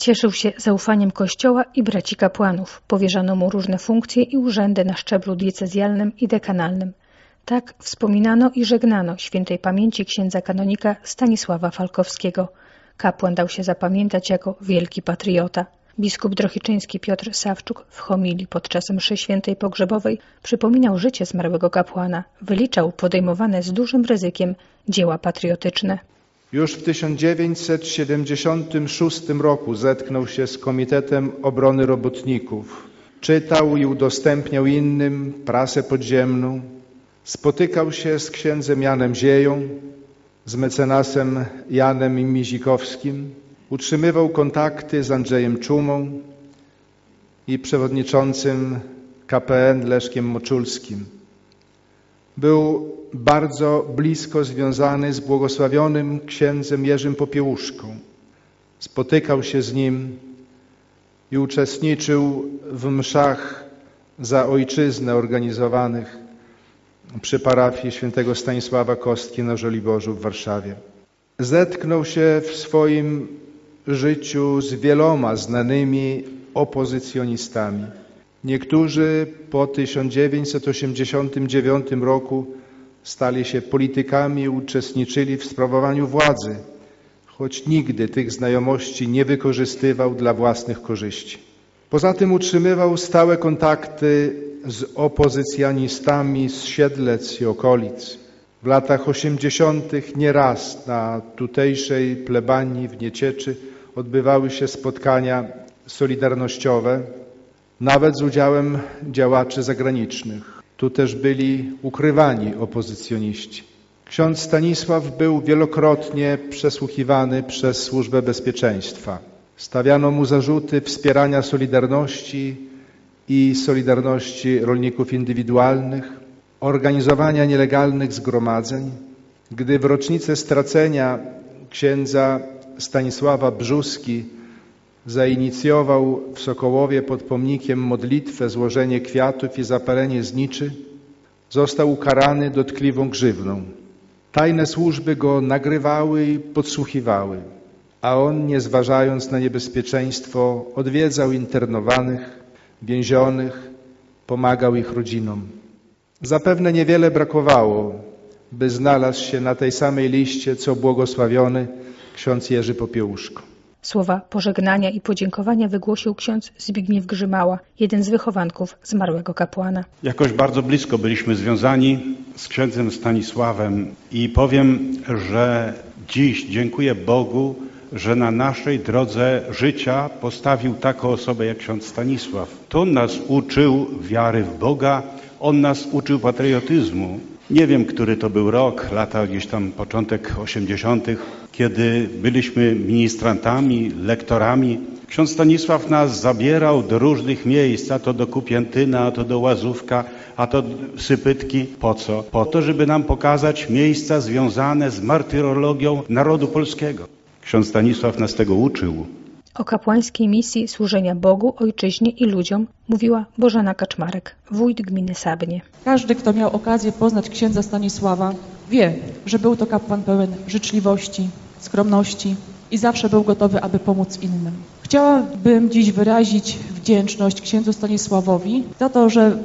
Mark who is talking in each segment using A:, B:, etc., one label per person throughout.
A: Cieszył się zaufaniem Kościoła i braci kapłanów. Powierzano mu różne funkcje i urzędy na szczeblu diecezjalnym i dekanalnym. Tak wspominano i żegnano świętej pamięci księdza kanonika Stanisława Falkowskiego. Kapłan dał się zapamiętać jako wielki patriota. Biskup drohiczyński Piotr Sawczuk w homilii podczas mszy świętej pogrzebowej przypominał życie zmarłego kapłana, wyliczał podejmowane z dużym ryzykiem dzieła patriotyczne.
B: Już w 1976 roku zetknął się z Komitetem Obrony Robotników. Czytał i udostępniał innym prasę podziemną. Spotykał się z księdzem Janem Zieją, z mecenasem Janem Mizikowskim. Utrzymywał kontakty z Andrzejem Czumą i przewodniczącym KPN Leszkiem Moczulskim. Był bardzo blisko związany z błogosławionym księdzem Jerzym Popiełuszką. Spotykał się z nim i uczestniczył w mszach za ojczyznę organizowanych przy parafii świętego Stanisława Kostki na Żoliborzu w Warszawie. Zetknął się w swoim życiu z wieloma znanymi opozycjonistami. Niektórzy po 1989 roku stali się politykami i uczestniczyli w sprawowaniu władzy, choć nigdy tych znajomości nie wykorzystywał dla własnych korzyści. Poza tym utrzymywał stałe kontakty z opozycjanistami z Siedlec i okolic. W latach 80. nieraz na tutejszej plebanii w Niecieczy odbywały się spotkania solidarnościowe, nawet z udziałem działaczy zagranicznych. Tu też byli ukrywani opozycjoniści. Ksiądz Stanisław był wielokrotnie przesłuchiwany przez Służbę Bezpieczeństwa. Stawiano mu zarzuty wspierania Solidarności i Solidarności Rolników Indywidualnych, organizowania nielegalnych zgromadzeń. Gdy w rocznicę stracenia księdza Stanisława Brzuski zainicjował w Sokołowie pod pomnikiem modlitwę, złożenie kwiatów i zapalenie zniczy, został ukarany dotkliwą grzywną. Tajne służby go nagrywały i podsłuchiwały, a on, nie zważając na niebezpieczeństwo, odwiedzał internowanych, więzionych, pomagał ich rodzinom. Zapewne niewiele brakowało, by znalazł się na tej samej liście, co błogosławiony ksiądz Jerzy Popiełuszko.
A: Słowa pożegnania i podziękowania wygłosił ksiądz Zbigniew Grzymała, jeden z wychowanków zmarłego kapłana.
C: Jakoś bardzo blisko byliśmy związani z księdzem Stanisławem i powiem, że dziś dziękuję Bogu, że na naszej drodze życia postawił taką osobę jak ksiądz Stanisław. To nas uczył wiary w Boga, on nas uczył patriotyzmu. Nie wiem, który to był rok, lata gdzieś tam początek 80., kiedy byliśmy ministrantami, lektorami. Ksiądz Stanisław nas zabierał do różnych miejsc, a to do Kupiętyna, a to do Łazówka, a to Sypytki. Po co? Po to, żeby nam pokazać miejsca związane z martyrologią narodu polskiego. Ksiądz Stanisław nas tego uczył.
A: O kapłańskiej misji służenia Bogu, ojczyźnie i ludziom mówiła Bożena Kaczmarek, wójt gminy Sabnie.
D: Każdy, kto miał okazję poznać księdza Stanisława, wie, że był to kapłan pełen życzliwości, skromności i zawsze był gotowy, aby pomóc innym. Chciałabym dziś wyrazić wdzięczność księdzu Stanisławowi za to, że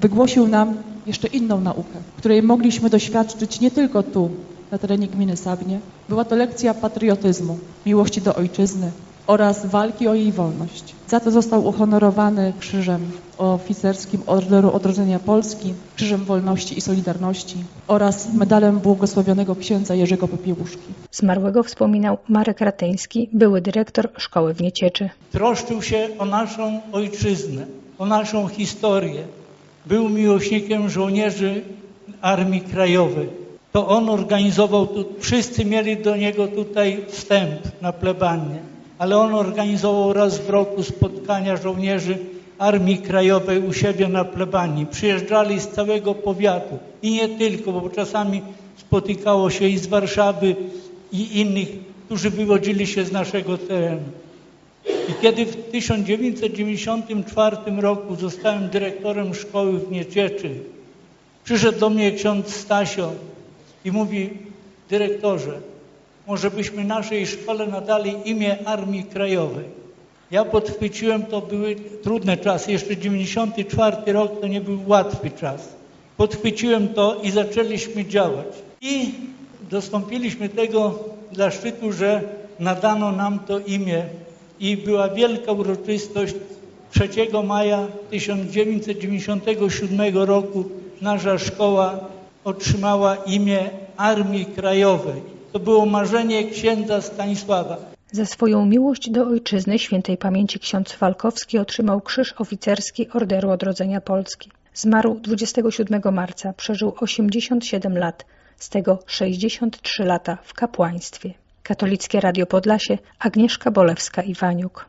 D: wygłosił nam jeszcze inną naukę, której mogliśmy doświadczyć nie tylko tu, na terenie gminy Sabnie. Była to lekcja patriotyzmu, miłości do ojczyzny, oraz walki o jej wolność. Za to został uhonorowany Krzyżem Oficerskim Orderu Odrodzenia Polski, Krzyżem Wolności i Solidarności oraz medalem błogosławionego księdza Jerzego Popiełuszki.
A: Zmarłego wspominał Marek Ratyński, były dyrektor szkoły w Niecieczy.
E: Troszczył się o naszą ojczyznę, o naszą historię. Był miłośnikiem żołnierzy Armii Krajowej. To on organizował, tu, wszyscy mieli do niego tutaj wstęp na plebanie ale on organizował raz w roku spotkania żołnierzy Armii Krajowej u siebie na plebanii. Przyjeżdżali z całego powiatu i nie tylko, bo czasami spotykało się i z Warszawy i innych, którzy wywodzili się z naszego terenu. I kiedy w 1994 roku zostałem dyrektorem szkoły w Niecieczy, przyszedł do mnie ksiądz Stasio i mówi, dyrektorze, może byśmy naszej szkole nadali imię Armii Krajowej. Ja podchwyciłem, to były trudne czasy. Jeszcze 94 rok to nie był łatwy czas. Podchwyciłem to i zaczęliśmy działać. I dostąpiliśmy tego zaszczytu, że nadano nam to imię i była wielka uroczystość 3 maja 1997 roku nasza szkoła otrzymała imię Armii Krajowej. To było marzenie księdza Stanisława.
A: Za swoją miłość do ojczyzny świętej pamięci ksiądz Falkowski otrzymał Krzyż Oficerski Orderu Odrodzenia Polski. Zmarł 27 marca, przeżył 87 lat, z tego 63 lata w kapłaństwie. Katolickie Radio Podlasie, Agnieszka Bolewska-Iwaniuk.